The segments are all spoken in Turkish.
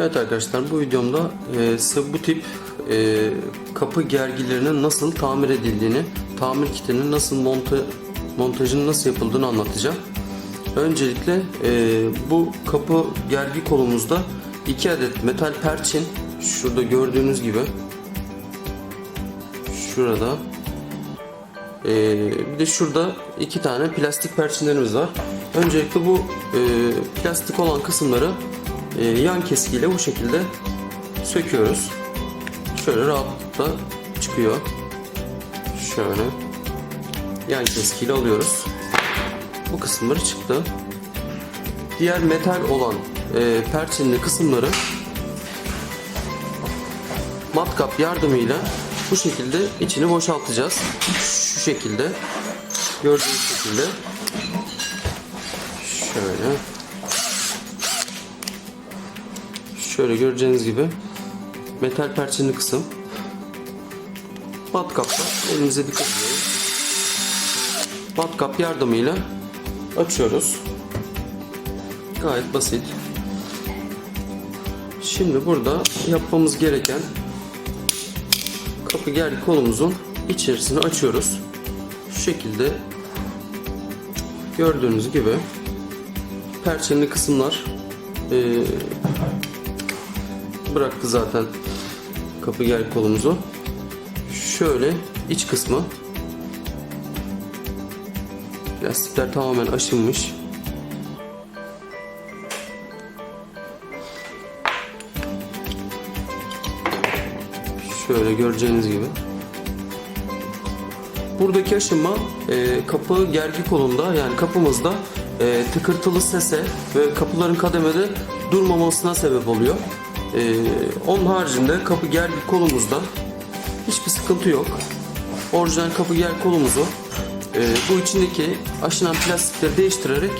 Evet arkadaşlar bu videomda e, bu tip e, kapı gergilerinin nasıl tamir edildiğini, tamir kitinin nasıl monta, montajının nasıl yapıldığını anlatacağım. Öncelikle e, bu kapı gergi kolumuzda iki adet metal perçin şurada gördüğünüz gibi şurada e, bir de şurada iki tane plastik perçinlerimiz var. Öncelikle bu e, plastik olan kısımları e, yan keskiyle bu şekilde söküyoruz. Şöyle rahatlıkla çıkıyor. Şöyle yan keskiyle alıyoruz. Bu kısımları çıktı. Diğer metal olan e, perçinli kısımları matkap yardımıyla bu şekilde içini boşaltacağız. Şu şekilde. Gördüğünüz şekilde. Şöyle. Şöyle göreceğiniz gibi metal perçinli kısım. Matkapla elimize dikkat ediyoruz. Matkap yardımıyla açıyoruz. Gayet basit. Şimdi burada yapmamız gereken kapı gergi kolumuzun içerisini açıyoruz. Şu şekilde gördüğünüz gibi perçinli kısımlar eee, bıraktı zaten kapı gergi kolumuzu. Şöyle iç kısmı lastikler tamamen aşınmış. Şöyle göreceğiniz gibi. Buradaki aşınma e, kapı gergi kolunda yani kapımızda e, tıkırtılı sese ve kapıların kademede durmamasına sebep oluyor. E, onun haricinde kapı gergi kolumuzda hiçbir sıkıntı yok. Orijinal kapı gergi kolumuzu e, bu içindeki aşınan plastikleri değiştirerek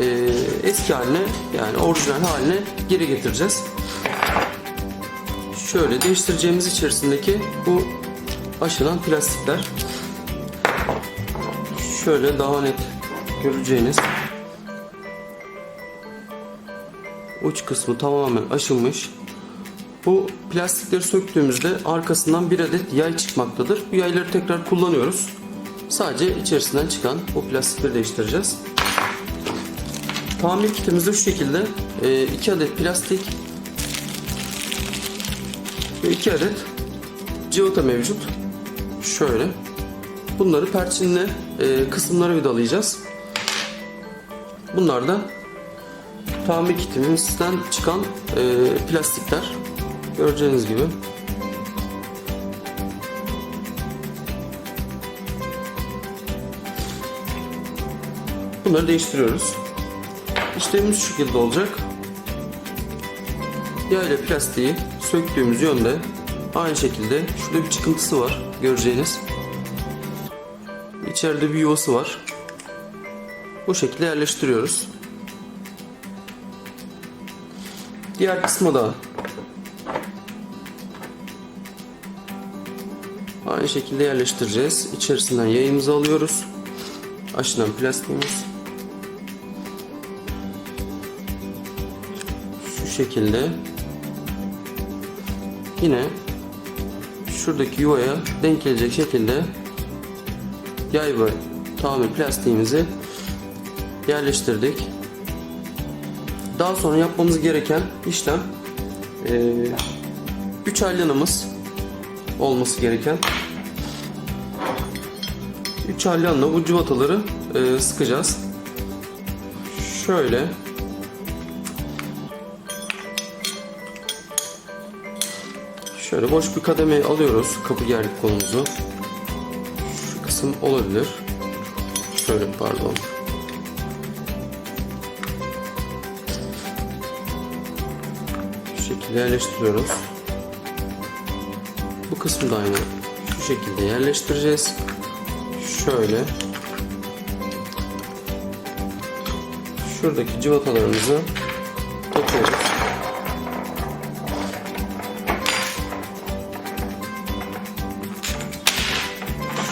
e, eski haline yani orijinal haline geri getireceğiz. Şöyle değiştireceğimiz içerisindeki bu aşınan plastikler. Şöyle daha net göreceğiniz uç kısmı tamamen aşınmış. Bu plastikleri söktüğümüzde arkasından bir adet yay çıkmaktadır. Bu yayları tekrar kullanıyoruz. Sadece içerisinden çıkan bu plastikleri değiştireceğiz. Tamir kitimizde şu şekilde 2 adet plastik ve 2 adet cıvata mevcut. Şöyle. Bunları perçinle e, kısımlara vidalayacağız. Bunlar da tamir kitimizden çıkan e, plastikler. Göreceğiniz gibi. Bunları değiştiriyoruz. İşlemimiz şu şekilde olacak. Yağ ile plastiği söktüğümüz yönde aynı şekilde şurada bir çıkıntısı var göreceğiniz. İçeride bir yuvası var. Bu şekilde yerleştiriyoruz. Diğer kısmı da aynı şekilde yerleştireceğiz. İçerisinden yayımızı alıyoruz. Aşınan plastiğimiz. Şu şekilde yine şuradaki yuvaya denk gelecek şekilde yay ve tamir plastiğimizi yerleştirdik. Daha sonra yapmamız gereken işlem 3 alyanımız olması gereken 3 alyanla bu cıvataları e, sıkacağız. Şöyle Şöyle boş bir kademe alıyoruz kapı gerdik kolumuzu. Şu kısım olabilir. Şöyle pardon. Şu şekilde yerleştiriyoruz. Bu kısmı da aynı şu şekilde yerleştireceğiz. Şöyle. Şuradaki cıvatalarımızı takıyoruz.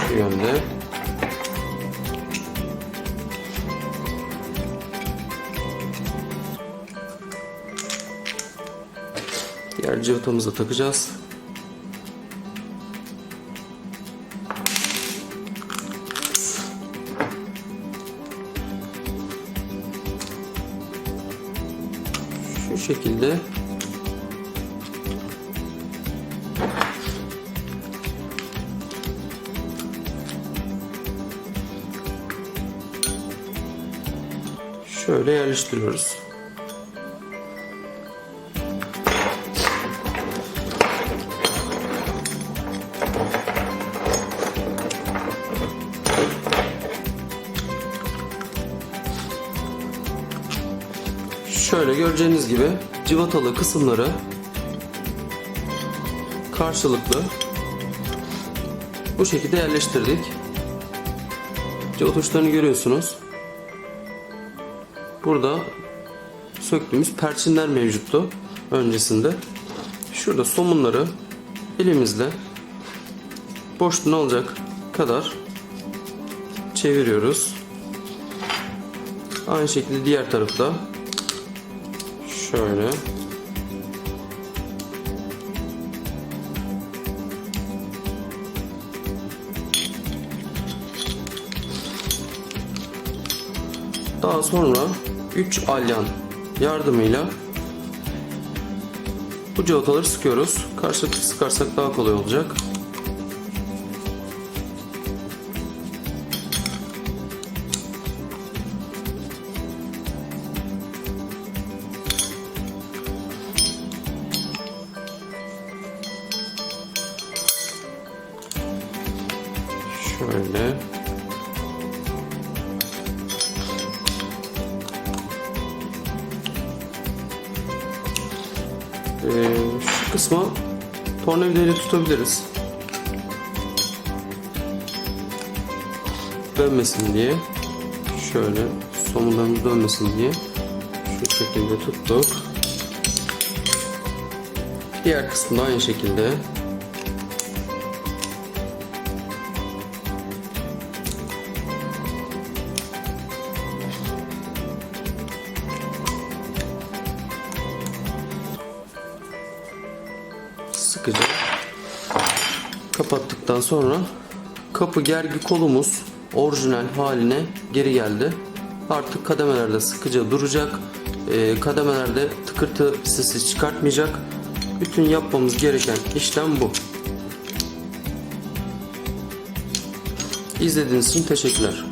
Şu yönde. Diğer cıvıtamızı da takacağız. Şu şekilde şöyle yerleştiriyoruz. Şöyle göreceğiniz gibi cıvatalı kısımları karşılıklı bu şekilde yerleştirdik. Cıvata uçlarını görüyorsunuz. Burada söktüğümüz perçinler mevcuttu öncesinde. Şurada somunları elimizle boşluğunu alacak kadar çeviriyoruz. Aynı şekilde diğer tarafı da şöyle Daha sonra 3 alyan yardımıyla bu cıvataları sıkıyoruz. Karşılıklı sıkarsak daha kolay olacak. Şöyle. Ee, şu kısma tornavidayla tutabiliriz. Dönmesin diye. Şöyle somunlarımız dönmesin diye. Şu şekilde tuttuk. Diğer kısmı da aynı şekilde. Sıkıca kapattıktan sonra kapı gergi kolumuz orijinal haline geri geldi. Artık kademelerde sıkıca duracak. Ee, kademelerde tıkırtı sesi çıkartmayacak. Bütün yapmamız gereken işlem bu. İzlediğiniz için teşekkürler.